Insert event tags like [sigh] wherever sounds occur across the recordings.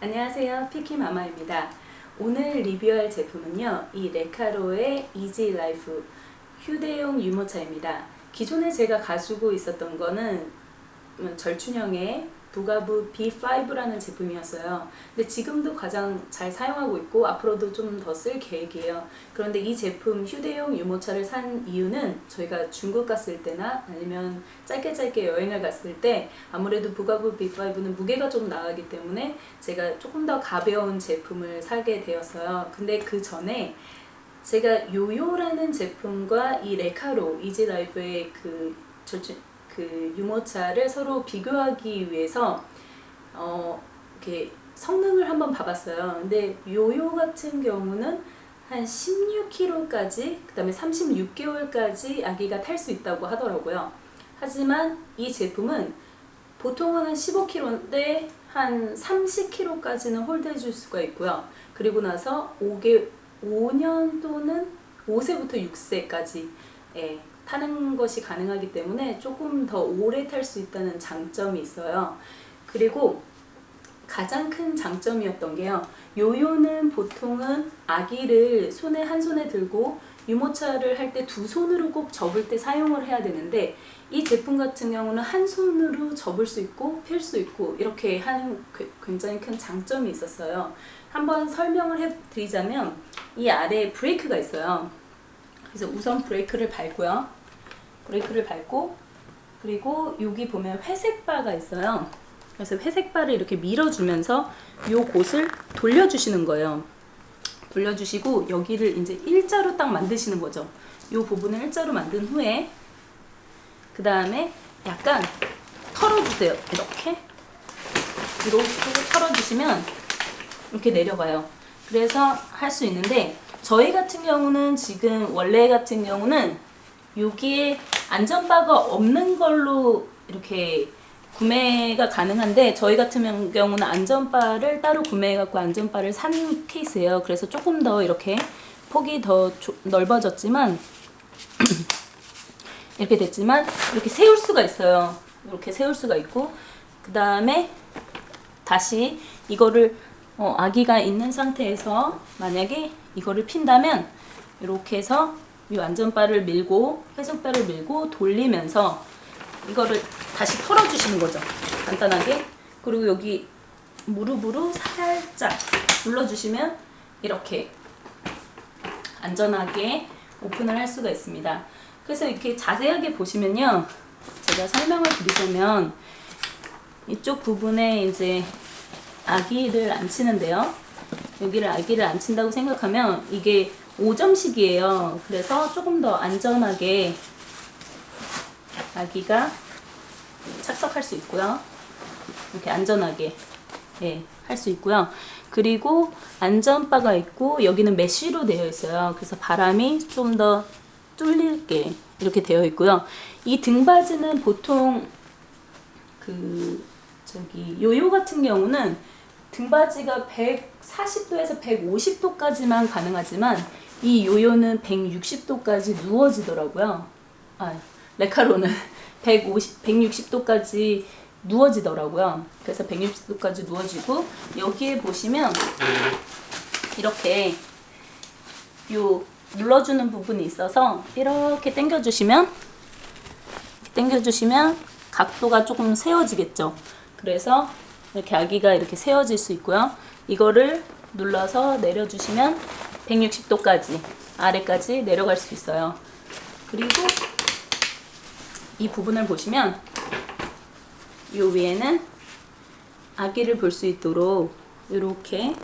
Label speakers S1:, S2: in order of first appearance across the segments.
S1: 안녕하세요. 피키마마입니다. 오늘 리뷰할 제품은요. 이 레카로의 이지 라이프 휴대용 유모차입니다. 기존에 제가 가지고 있었던 거는 음, 절춘형의 부가부 B5라는 제품이었어요. 근데 지금도 가장 잘 사용하고 있고 앞으로도 좀 더 쓸 계획이에요. 그런데 이 제품 휴대용 유모차를 산 이유는 저희가 중국 갔을 때나 아니면 짧게 짧게 여행을 갔을 때 아무래도 부가부 B5는 무게가 좀 나가기 때문에 제가 조금 더 가벼운 제품을 사게 되었어요. 근데 그 전에 제가 요요라는 제품과 이 레카로 이지라이프의 그 절충 그 유모차를 서로 비교하기 위해서 어 이렇게 성능을 한번 봐봤어요. 근데 요요 같은 경우는 한 16kg까지 그 다음에 36개월까지 아기가 탈 수 있다고 하더라고요. 하지만 이 제품은 보통은 한 15kg인데 한 30kg까지는 홀드해 줄 수가 있고요. 그리고 나서 5개 5년 또는 5세부터 6세까지 예, 타는 것이 가능하기 때문에 조금 더 오래 탈 수 있다는 장점이 있어요. 그리고 가장 큰 장점이었던 게요. 요요는 보통은 아기를 손에 한 손에 들고 유모차를 할 때 두 손으로 꼭 접을 때 사용을 해야 되는데 이 제품 같은 경우는 한 손으로 접을 수 있고 펼 수 있고 이렇게 하는 그- 굉장히 큰 장점이 있었어요. 한번 설명을 해드리자면 이 아래에 브레이크가 있어요. 그래서 우선 브레이크를 밟고요. 브레이크를 밟고 그리고 여기 보면 회색 바가 있어요. 그래서 회색 바를 이렇게 밀어주면서 요 곳을 돌려주시는 거예요. 돌려주시고 여기를 이제 일자로 딱 만드시는 거죠. 요 부분을 일자로 만든 후에 그 다음에 약간 털어주세요. 이렇게 이렇게 털어주시면 이렇게 내려가요. 그래서 할 수 있는데 저희 같은 경우는 지금 원래 같은 경우는 여기에 안전바가 없는 걸로 이렇게 구매가 가능한데 저희 같은 경우는 안전바를 따로 구매해갖고 안전바를 산 케이스예요. 그래서 조금 더 이렇게 폭이 더 조- 넓어졌지만 [clears throat] 이렇게 됐지만 이렇게 세울 수가 있어요. 이렇게 세울 수가 있고 그 다음에 다시 이거를 어, 아기가 있는 상태에서 만약에 이거를 핀다면 이렇게 해서 이 안전바를 밀고 회전바를 밀고 돌리면서 이거를 다시 털어주시는 거죠. 간단하게. 그리고 여기 무릎으로 살짝 눌러주시면 이렇게 안전하게 오픈을 할 수가 있습니다. 그래서 이렇게 자세하게 보시면요. 제가 설명을 드리자면 이쪽 부분에 이제 아기를 앉히는데요. 여기를 아기를 앉힌다고 생각하면 이게 5점씩이에요. 그래서 조금 더 안전하게 아기가 착석할 수 있고요. 이렇게 안전하게 예, 할 수 있고요. 그리고 안전바가 있고 여기는 메쉬로 되어 있어요. 그래서 바람이 좀 더 뚫릴게 이렇게 되어 있고요. 이 등받이는 보통 그 저기 요요 같은 경우는 등받이가 140도에서 150도까지만 가능하지만 이 요요는 160도까지 누워지더라고요. 아, 레카로는 [laughs] 150, 160도까지 누워지더라고요. 그래서 160도까지 누워지고 여기에 보시면 이렇게 요 눌러주는 부분이 있어서 이렇게 당겨주시면 당겨주시면 각도가 조금 세워지겠죠. 그래서 이렇게 아기가 이렇게 세워질 수 있고요. 이거를 눌러서 내려주시면 160도까지 아래까지 내려갈 수 있어요. 그리고 이 부분을 보시면 이 위에는 아기를 볼 수 있도록 이렇게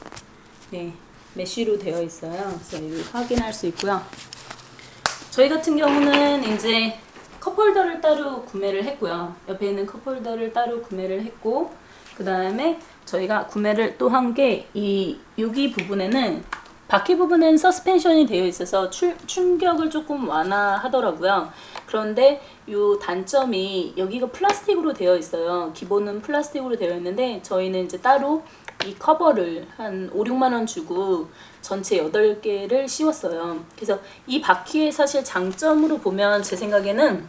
S1: 네, 메쉬로 되어 있어요. 그래서 이걸 확인할 수 있고요. 저희 같은 경우는 이제 컵홀더를 따로 구매를 했고요. 옆에 있는 컵홀더를 따로 구매를 했고 그 다음에 저희가 구매를 또 한 게 이 여기 부분에는 바퀴 부분은 서스펜션이 되어 있어서 출, 충격을 조금 완화하더라고요. 그런데 요 단점이 여기가 플라스틱으로 되어 있어요. 기본은 플라스틱으로 되어 있는데 저희는 이제 따로 이 커버를 한 5, 6만 원 주고 전체 8개를 씌웠어요. 그래서 이 바퀴의 사실 장점으로 보면 제 생각에는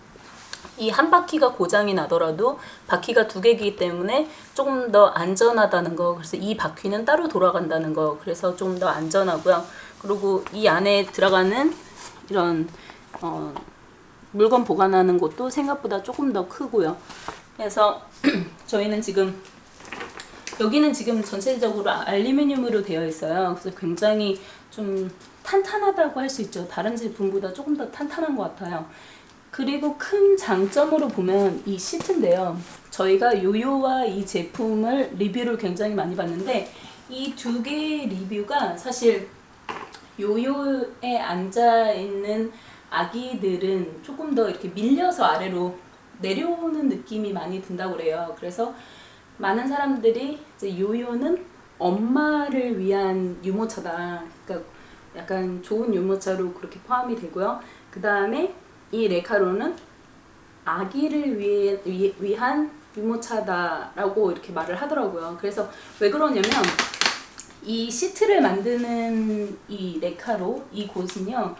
S1: 이 한 바퀴가 고장이 나더라도 바퀴가 두 개이기 때문에 조금 더 안전하다는 거. 그래서 이 바퀴는 따로 돌아간다는 거. 그래서 좀 더 안전하고요. 그리고 이 안에 들어가는 이런 어, 물건 보관하는 곳도 생각보다 조금 더 크고요. 그래서 [clears throat] 저희는 지금 여기는 지금 전체적으로 알루미늄으로 되어 있어요. 그래서 굉장히 좀 탄탄하다고 할 수 있죠. 다른 제품보다 조금 더 탄탄한 것 같아요. 그리고 큰 장점으로 보면 이 시트인데요. 저희가 요요와 이 제품을 리뷰를 굉장히 많이 봤는데 이 두 개의 리뷰가 사실 요요에 앉아 있는 아기들은 조금 더 이렇게 밀려서 아래로 내려오는 느낌이 많이 든다고 그래요. 그래서 많은 사람들이 이제 요요는 엄마를 위한 유모차다. 그러니까 약간 좋은 유모차로 그렇게 포함이 되고요. 그 다음에 이 레카로는 아기를 위해, 위, 위한 유모차다라고 이렇게 말을 하더라고요. 그래서 왜 그러냐면 이 시트를 만드는 이 레카로 이 곳은요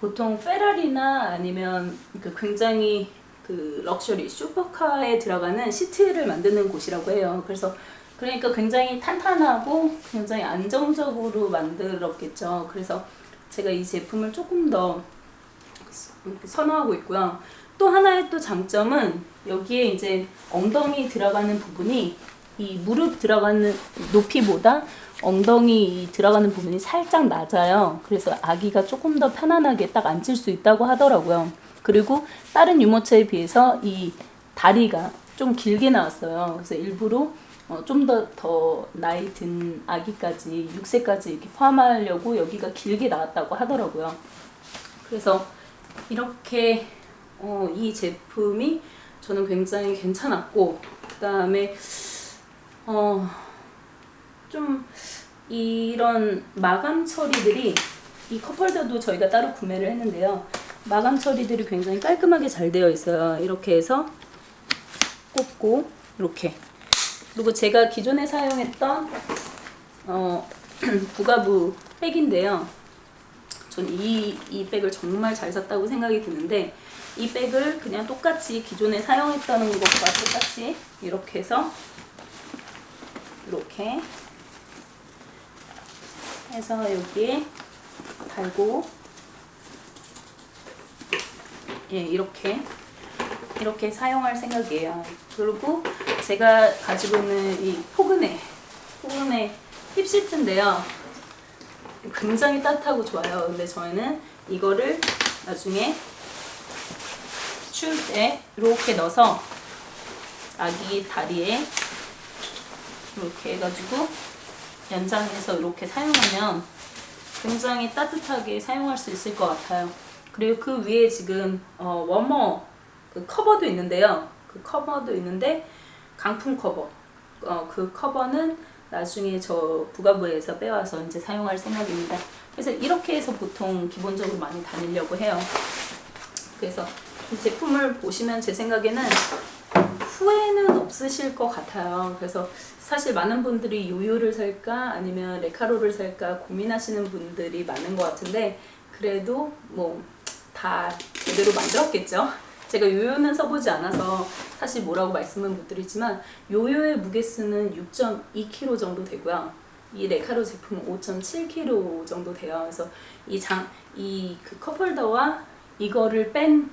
S1: 보통 페라리나 아니면 그 굉장히 그 럭셔리 슈퍼카에 들어가는 시트를 만드는 곳이라고 해요. 그래서 그러니까 굉장히 탄탄하고 굉장히 안정적으로 만들었겠죠. 그래서 제가 이 제품을 조금 더 선호하고 있고요. 또 하나의 또 장점은 여기에 이제 엉덩이 들어가는 부분이 이 무릎 들어가는 높이보다 엉덩이 들어가는 부분이 살짝 낮아요. 그래서 아기가 조금 더 편안하게 딱 앉을 수 있다고 하더라고요. 그리고 다른 유모차에 비해서 이 다리가 좀 길게 나왔어요. 그래서 일부러 어, 좀더 더 나이 든 아기까지 6세까지 이렇게 포함하려고 여기가 길게 나왔다고 하더라고요. 그래서 이렇게 어, 이 제품이 저는 굉장히 괜찮았고 그 다음에 어, 좀 이런 마감 처리들이 이 컵홀더도 저희가 따로 구매를 했는데요. 마감 처리들이 굉장히 깔끔하게 잘 되어 있어요. 이렇게 해서 꽂고 이렇게 그리고 제가 기존에 사용했던 어, [clears throat] 부가부 백인데요. 전 이 이 백을 정말 잘 샀다고 생각이 드는데 이 백을 그냥 똑같이 기존에 사용했던 것과 똑같이 이렇게 해서 이렇게 해서 여기에 달고 예 이렇게 이렇게 사용할 생각이에요. 그리고 제가 가지고 있는 이 포그네 포그네 힙시트인데요. 굉장히 따뜻하고 좋아요. 근데 저희는 이거를 나중에 추울 때 이렇게 넣어서 아기 다리에 이렇게 해가지고 연장해서 이렇게 사용하면 굉장히 따뜻하게 사용할 수 있을 것 같아요. 그리고 그 위에 지금 어, 워머 그 커버도 있는데요. 그 커버도 있는데 강풍 커버. 어, 그 커버는 나중에 저 부가부에서 빼와서 이제 사용할 생각입니다. 그래서 이렇게 해서 보통 기본적으로 많이 다니려고 해요. 그래서 이 제품을 보시면 제 생각에는 후회는 없으실 것 같아요. 그래서 사실 많은 분들이 요요를 살까 아니면 레카로를 살까 고민하시는 분들이 많은 것 같은데 그래도 뭐 다 제대로 만들었겠죠. 제가 요요는 써보지 않아서 사실 뭐라고 말씀은 못 드리지만 요요의 무게수는 6.2kg 정도 되고요. 이 레카로 제품은 5.7kg 정도 돼요. 그래서 이 장, 이 그 컵홀더와 이거를 뺀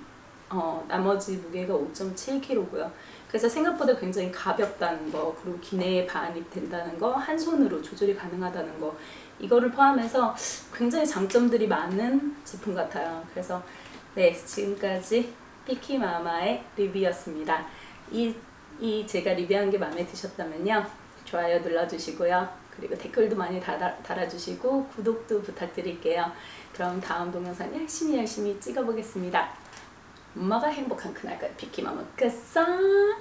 S1: 어, 나머지 무게가 5.7kg고요. 그래서 생각보다 굉장히 가볍다는 거, 그리고 기내에 반입 된다는 거, 한 손으로 조절이 가능하다는 거, 이거를 포함해서 굉장히 장점들이 많은 제품 같아요. 그래서 네, 지금까지 피키마마의 리뷰였습니다. 이, 이 제가 리뷰한 게 마음에 드셨다면요. 좋아요 눌러주시고요. 그리고 댓글도 많이 달아, 달아주시고 구독도 부탁드릴게요. 그럼 다음 동영상 열심히 열심히 찍어보겠습니다. 엄마가 행복한 그날까지 피키마마 끝선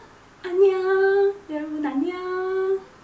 S1: 안녕 여러분 안녕